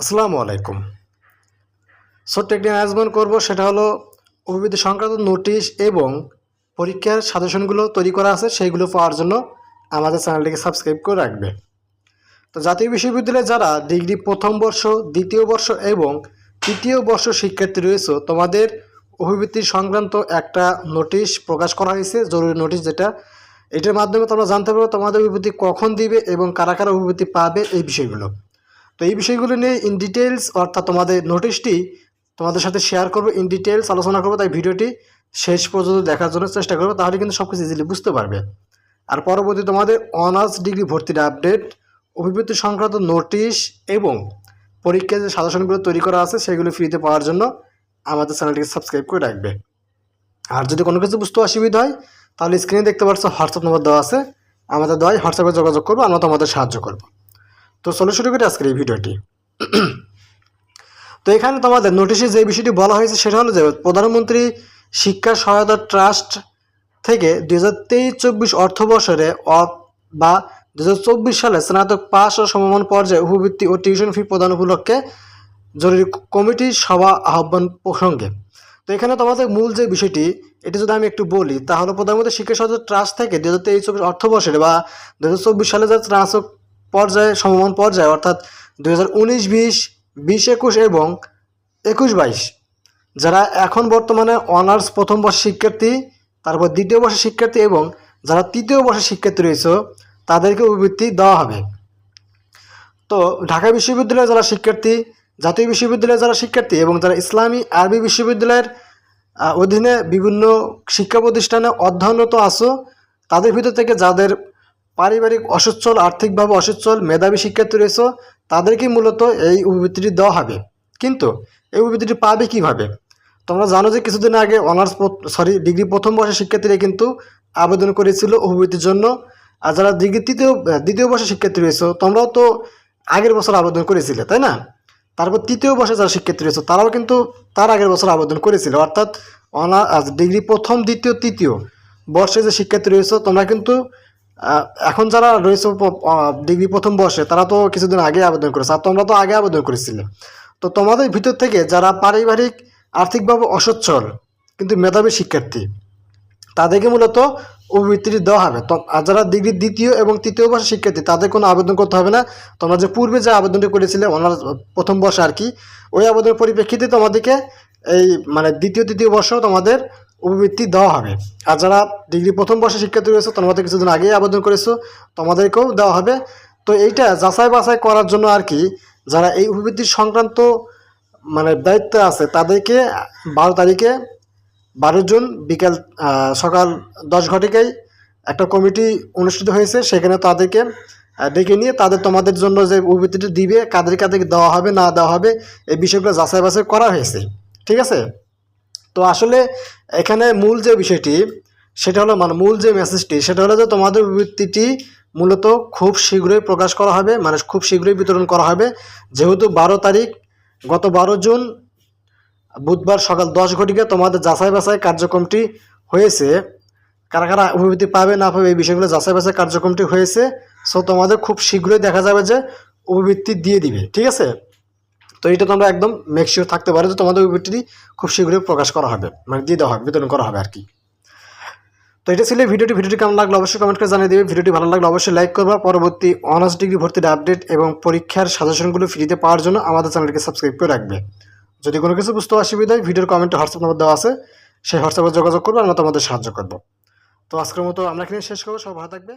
আসসালামু আলাইকুম। ছোট্ট একটি অ্যানাউন্সমেন্ট করব, সেটা হলো অভিবৃদ্ধি সংক্রান্ত নোটিশ এবং পরীক্ষার সাজেশনগুলো তৈরি করা আছে, সেইগুলো পাওয়ার জন্য আমাদের চ্যানেলটিকে সাবস্ক্রাইব করে রাখবে। তো জাতীয় বিশ্ববিদ্যালয়ে যারা ডিগ্রি প্রথম বর্ষ, দ্বিতীয় বর্ষ এবং তৃতীয় বর্ষ শিক্ষার্থী রয়েছে, তোমাদের অভিবৃত্তি সংক্রান্ত একটা নোটিশ প্রকাশ করা হয়েছে, জরুরি নোটিশ যেটা। এটার মাধ্যমে তোমরা জানতে পারবে তোমাদের অভিবৃত্তি কখন দিবে এবং কারা কারা অভিবৃত্তি পাবে এই বিষয়গুলো। তো এই বিষয়গুলো নিয়ে ইন ডিটেলস অর্থাৎ তোমাদের নোটিশটি তোমাদের সাথে শেয়ার করব ইন ডিটেলস আলোচনা করব, তাই ভিডিওটি শেষ পর্যন্ত দেখার জন্য চেষ্টা করব, তাহলে কিন্তু সব কিছু ইজিলি বুঝতে পারবে। আর পরবর্তী তোমাদের অনার্স ডিগ্রি ভর্তির আপডেট অভিবৃত্তি সংক্রান্ত নোটিশ এবং পরীক্ষার যে সাজেশনগুলো তৈরি করা আছে, সেগুলো ফ্রিতে পাওয়ার জন্য আমাদের চ্যানেলটিকে সাবস্ক্রাইব করে রাখবে। আর যদি কোনো কিছু বুঝতে অসুবিধা হয়, তাহলে স্ক্রিনে দেখতে পাচ্ছ, হোয়াটসঅ্যাপ নম্বর দেওয়া আছে। আমাদের দেওয়ায় হোয়াটসঅ্যাপে যোগাযোগ করব, আমরা তোমাদের সাহায্য করব। তো চলো শুরু করি আজকের এই ভিডিওটি। তো এখানে তোমাদের নোটিশে যে বিষয়টি বলা হয়েছে সেটা হলো যে প্রধানমন্ত্রী শিক্ষা সহায়তা ট্রাস্ট থেকে দুই হাজার তেইশ চব্বিশ অর্থ বছরে বা দু হাজার চব্বিশ সালে স্নাতক পাস ও সমমান পর্যায়ে উপবৃত্তি ও টিউশন ফি প্রদান উপলক্ষে জরুরি কমিটির সভা আহ্বান প্রসঙ্গে। তো এখানে তোমাদের মূল যে বিষয়টি, এটি যদি আমি একটু বলি তাহলে প্রধানমন্ত্রী শিক্ষা সহায়তা ট্রাস্ট থেকে দু হাজার তেইশ চব্বিশ অর্থ বছরে বা দু হাজার চব্বিশ সালে যে স্নাতক পর্যায়ে, সমমান পর্যায়ে, অর্থাৎ দুই হাজার উনিশ, বিশ বিশ একুশ এবং একুশ বাইশ। যারা এখন বর্তমানে অনার্স প্রথম বর্ষের শিক্ষার্থী, তারপর দ্বিতীয় বর্ষের শিক্ষার্থী এবং যারা তৃতীয় বর্ষের শিক্ষার্থী রয়েছে, তাদেরকে অভিবৃত্তি দেওয়া হবে। তো ঢাকা বিশ্ববিদ্যালয়ের যারা শিক্ষার্থী, জাতীয় বিশ্ববিদ্যালয়ের যারা শিক্ষার্থী এবং যারা ইসলামী আরবি বিশ্ববিদ্যালয়ের অধীনে বিভিন্ন শিক্ষা প্রতিষ্ঠানে অধ্যয়নরত আছো, তাদের ভিতর থেকে যাদের পারিবারিক অসচ্ছল, আর্থিকভাবে অসচ্ছল, মেধাবী শিক্ষার্থী রয়েছে তাদেরকে মূলত এই অভিবৃত্তিটি দেওয়া হবে। কিন্তু এই অভিবৃত্তিটি পাবে কীভাবে? তোমরা জানো যে কিছুদিন আগে অনার্স সরি ডিগ্রি প্রথম বর্ষের শিক্ষার্থীরা কিন্তু আবেদন করেছিল অভিবৃত্তির জন্য। আর যারা ডিগ্রি তৃতীয় দ্বিতীয় বর্ষের শিক্ষার্থী রয়েছে, তোমরাও তো আগের বছর আবেদন করেছিলে, তাই না? তারপর তৃতীয় বর্ষে যারা শিক্ষার্থী রয়েছে, তারাও কিন্তু তার আগের বছর আবেদন করেছিল। অর্থাৎ অনার্স ডিগ্রি প্রথম, দ্বিতীয়, তৃতীয় বর্ষে যে শিক্ষার্থী রয়েছে, তোমরা কিন্তু এখন যারা রয়েছে ডিগ্রি প্রথম বর্ষে, তারা তো কিছুদিন আগে আবেদন করেছে, আর তোমরা তো আগে আবেদন করেছিলে। তো তোমাদের ভিতর থেকে যারা পারিবারিক, আর্থিকভাবে অসচ্ছল, কিন্তু মেধাবী শিক্ষার্থী, তাদেরকে মূলত অভিবৃত্তিটি দেওয়া হবে। আর যারা ডিগ্রি দ্বিতীয় এবং তৃতীয় বর্ষের শিক্ষার্থী, তাদের কোনো আবেদন করতে হবে না। তোমরা যে পূর্বে যে আবেদনটি করেছিলে অনার্স প্রথম বর্ষে আর কি, ওই আবেদনের পরিপ্রেক্ষিতে তোমাদেরকে এই মানে দ্বিতীয়, তৃতীয় বর্ষ তোমাদের অভিবৃত্তি দেওয়া হবে। আর যারা ডিগ্রি প্রথম বর্ষের শিক্ষার্থী রয়েছে তোমাদের কিছুদিন আগেই আবেদন করেছ, তোমাদেরকেও দেওয়া হবে। তো এইটা যাচাই বাছাই করার জন্য আর কি, যারা এই অভিবৃত্তি সংক্রান্ত মানে দায়িত্বে আছে, তাদেরকে বারো তারিখে বারো জুন বিকেল সকাল দশ ঘটিকায় একটা কমিটি অনুষ্ঠিত হয়েছে। সেখানে তাদেরকে ডেকে নিয়ে তাদের তোমাদের জন্য যে অভিবৃত্তিটি দিবে, কাদের কাদেরকে দেওয়া হবে, না দেওয়া হবে, এই বিষয়গুলো যাচাই বাছাই করা হয়েছে। ঠিক আছে? তো আসলে এখানে মূল যে বিষয়টি, সেটা হলো মানে মূল যে মেসেজটি সেটা হলো যে তোমাদের বিবৃতিটি মূলত খুব শীঘ্রই প্রকাশ করা হবে মানে খুব শীঘ্রই বিতরণ করা হবে। যেহেতু বারো তারিখ, গত বারো জুন, বুধবার সকাল দশ ঘটিকে তোমাদের যাচাই বাছাই কার্যক্রমটি হয়েছে। কারা কারা অভিবৃত্তি পাবে, না পাবে, এই বিষয়গুলো যাচাই বাছাই কার্যক্রমটি হয়েছে। সো তোমাদের খুব শীঘ্রই দেখা যাবে যে উপবৃত্তি দিয়ে দিবে, ঠিক আছে? তো এটা তোমরা একদম মেকশিওর থাকতে পারো যে তোমাদের অভিবৃত্তিটি খুব শীঘ্রই প্রকাশ করা হবে মানে দিয়ে দেওয়া হবে, বিতরণ করা হবে আর কি তো এটা ছিল ভিডিওটি ভিডিওটি কেমন লাগল অবশ্যই কমেন্ট করে জানিয়ে দেবে, ভিডিওটি ভালো লাগলে অবশ্যই লাইক করবা, পরবর্তী অনার্স ডিগ্রি ভর্তির আপডেট এবং পরীক্ষার সাজেশনগুলো ফ্রিতে পাওয়ার জন্য আমাদের চ্যানেলকে সাবস্ক্রাইব করে রাখবে। যদি কোনো কিছু বুঝতে অসুবিধা হয়, ভিডিওর কমেন্টে হোয়াটসঅ্যাপ নম্বর দেওয়া আছে, সেই হোয়াটসঅ্যাপে যোগাযোগ করব, আমরা তোমাদের সাহায্য করব। তো আজকের মতো আমরা এখানে শেষ করব সব ভালো থাকবে।